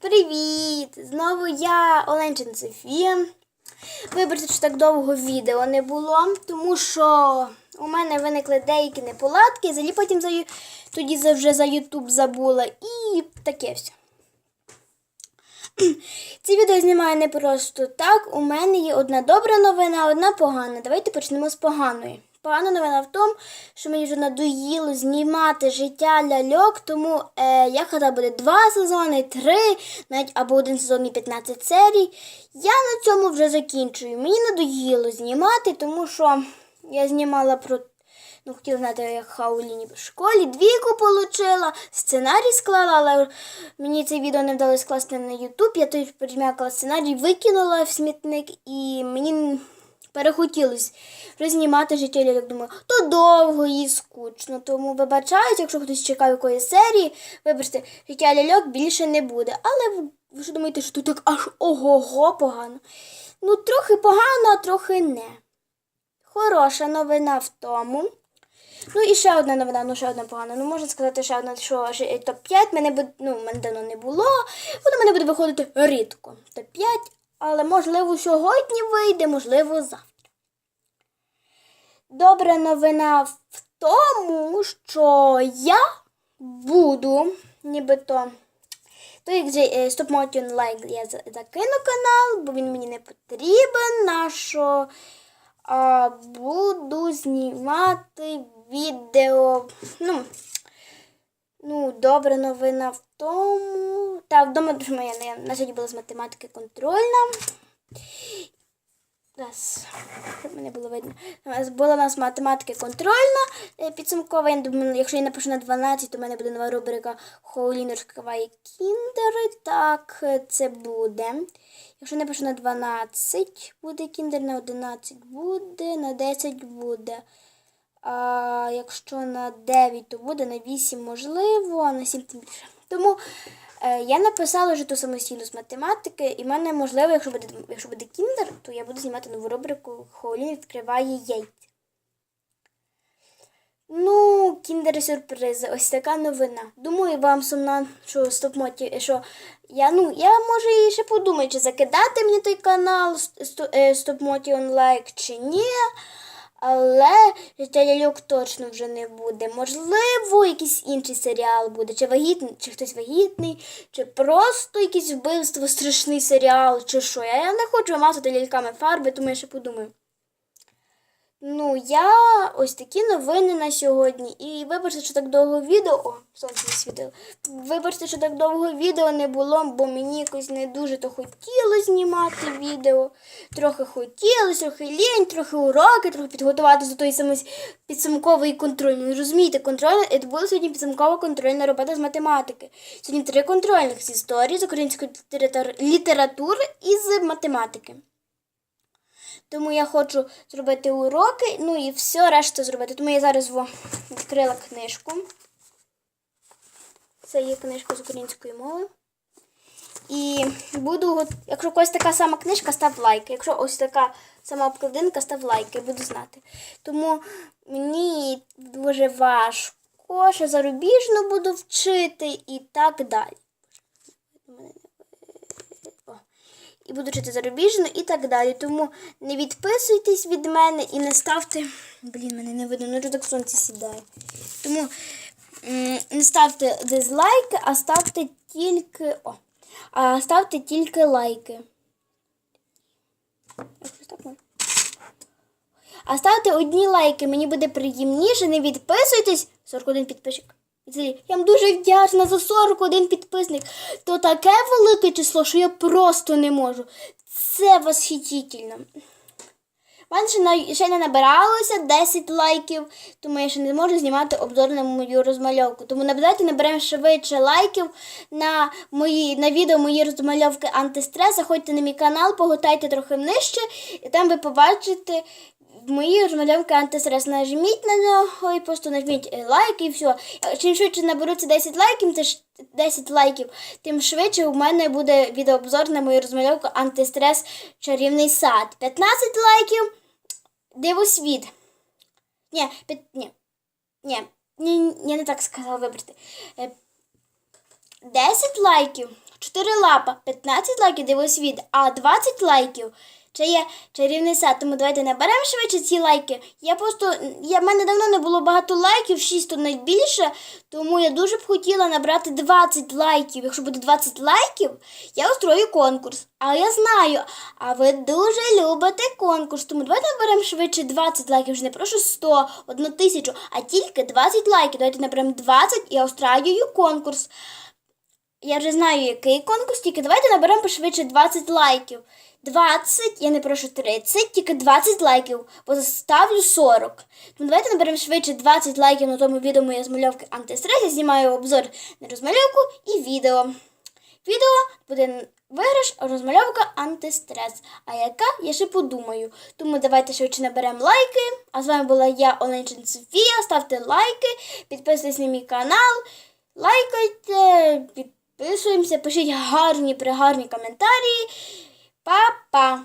Привіт! Знову я Оленчин Софія. Вибачте, що так довго відео не було, тому що у мене виникли деякі неполадки, взагалі потім за, тоді вже за Ютуб забула і таке все. Ці відео знімаю не просто так. У мене є одна добра новина, одна погана. Давайте почнемо з поганої. Погана новина в тому, що мені вже надоїло знімати життя ляльок, тому е, я хотіла буде два сезони, три, навіть або один сезон і 15 серій. Я на цьому вже закінчую. Мені надоїло знімати, тому що я знімала про Ну, хотіла знати, як Хауліні в школі. Двійку отримала, сценарій склала, але мені це відео не вдалося скласти на Ютуб. Я той перем'якала сценарій, викинула в смітник і мені перехотілося рознімати життя ляльок. Думаю, то довго і скучно. Тому вибачаюсь, якщо хтось чекає якоїсь серії, вибачте, життя ляльок більше не буде. Але ви- що думаєте, що тут так аж ого-го погано? Ну, трохи погано, а трохи не. Хороша новина в тому. Ну і ще одна новина, ну ще одна погана. Ну можна сказати, ще одна, що топ-5 мене буде, ну, мене давно не було. Воно мене буде виходити рідко. Топ-5, але можливо сьогодні вийде, можливо, завтра. Добра новина в тому, що я буду, нібито. То як же е, Stop Like я закину канал, бо він мені не потрібен. На що а, буду знімати відео. Ну, ну, добра новина в тому. Та вдома дуже моя на, сьогодні була з математики контрольна. Раз, мене було видно. Була у нас математики контрольна е, підсумкова. Я думаю, якщо я напишу на 12, то в мене буде нова рубрика Хоулін розкриває кіндери. Так, е, це буде. Якщо я напишу на 12, буде кіндер, на 11 буде, на 10 буде. А якщо на 9, то буде на 8 можливо, а на 7 тим більше. Тому я написала вже ту самостійну з математики, і в мене можливо, якщо буде, якщо буде кіндер, то я буду знімати нову рубрику Хоулін відкриває яйця. Ну, кіндери сюрпризи, ось така новина. Думаю, вам сумна, що стоп-моті, що я, ну, я може і ще подумаю, чи закидати мені той канал стоп-моті онлайк чи ні. Але ляльок точно вже не буде. Можливо, якийсь інший серіал буде, чи вагітний, чи хтось вагітний, чи просто якесь вбивство, страшний серіал, чи що. Я не хочу мазати ляльками фарби, тому я ще подумаю. Ну, я ось такі новини на сьогодні. І вибачте, що так довго відео. Сонце не світило. Вибачте, що так довго відео не було, бо мені якось не дуже то хотілося знімати відео. Трохи хотілося, трохи лінь, трохи уроки, трохи підготуватися до тої самої підсумкової контрольної. Розумієте, контроль це була сьогодні підсумкова контрольна робота з математики. Сьогодні три контрольних з історії, з української літератури і з математики. Тому я хочу зробити уроки, ну і все решта зробити. Тому я зараз відкрила книжку. Це є книжка з української мови. І буду, якщо когось така сама книжка, став лайк. Якщо ось така сама обкладинка, став лайк, я буду знати. Тому мені дуже важко, ще зарубіжно буду вчити і так далі. О і буду вчити зарубіжно і так далі. Тому не відписуйтесь від мене і не ставте. Блін, мене не видно, ну так сонце сідає. Тому не ставте дизлайки, а ставте тільки. О, а ставте тільки лайки. А ставте одні лайки, мені буде приємніше, не відписуйтесь. 41 підписчик. Я вам дуже вдячна за 41 підписник. То таке велике число, що я просто не можу. Це восхитительно. У мене ще, не набиралося 10 лайків, тому я ще не можу знімати обзор на мою розмальовку. Тому наблюдайте, наберемо швидше лайків на мої на відео мої розмальовки антистрес. Заходьте на мій канал, поготайте трохи нижче, і там ви побачите мої розмальовки антистрес. Нажміть на нього і просто нажміть е, лайк і все. Чим швидше наберуться 10 лайків, це ж 10 лайків, тим швидше у мене буде відеообзор на мою розмальовку антистрес чарівний сад. 15 лайків. Дивосвіт. Ні, під... ні. Ні, ні, я не так сказала, вибачте. Е, 10 лайків. 4 лапа, 15 лайків дивись від, а 20 лайків. Чи є чарівний сад, тому давайте наберемо швидше ці лайки. Я просто, я, в мене давно не було багато лайків, 6 то найбільше, тому я дуже б хотіла набрати 20 лайків. Якщо буде 20 лайків, я устрою конкурс. А я знаю, а ви дуже любите конкурс, тому давайте наберемо швидше 20 лайків, вже не прошу 100, одну тисячу, а тільки 20 лайків. Давайте наберемо 20 і я устраюю конкурс. Я вже знаю, який конкурс, тільки давайте наберемо пошвидше 20 лайків. 20, я не прошу 30, тільки 20 лайків, бо заставлю 40. Тому давайте наберемо швидше 20 лайків на тому відео моєї розмальовки антистрес. Я знімаю обзор на розмальовку і відео. Відео буде виграш розмальовка антистрес. А яка я ще подумаю. Тому давайте швидше наберемо лайки. А з вами була я, Оленчин Софія. Ставте лайки, підписуйтесь на мій канал, лайкайте, підписуємося, пишіть гарні пригарні коментарі. Па-па!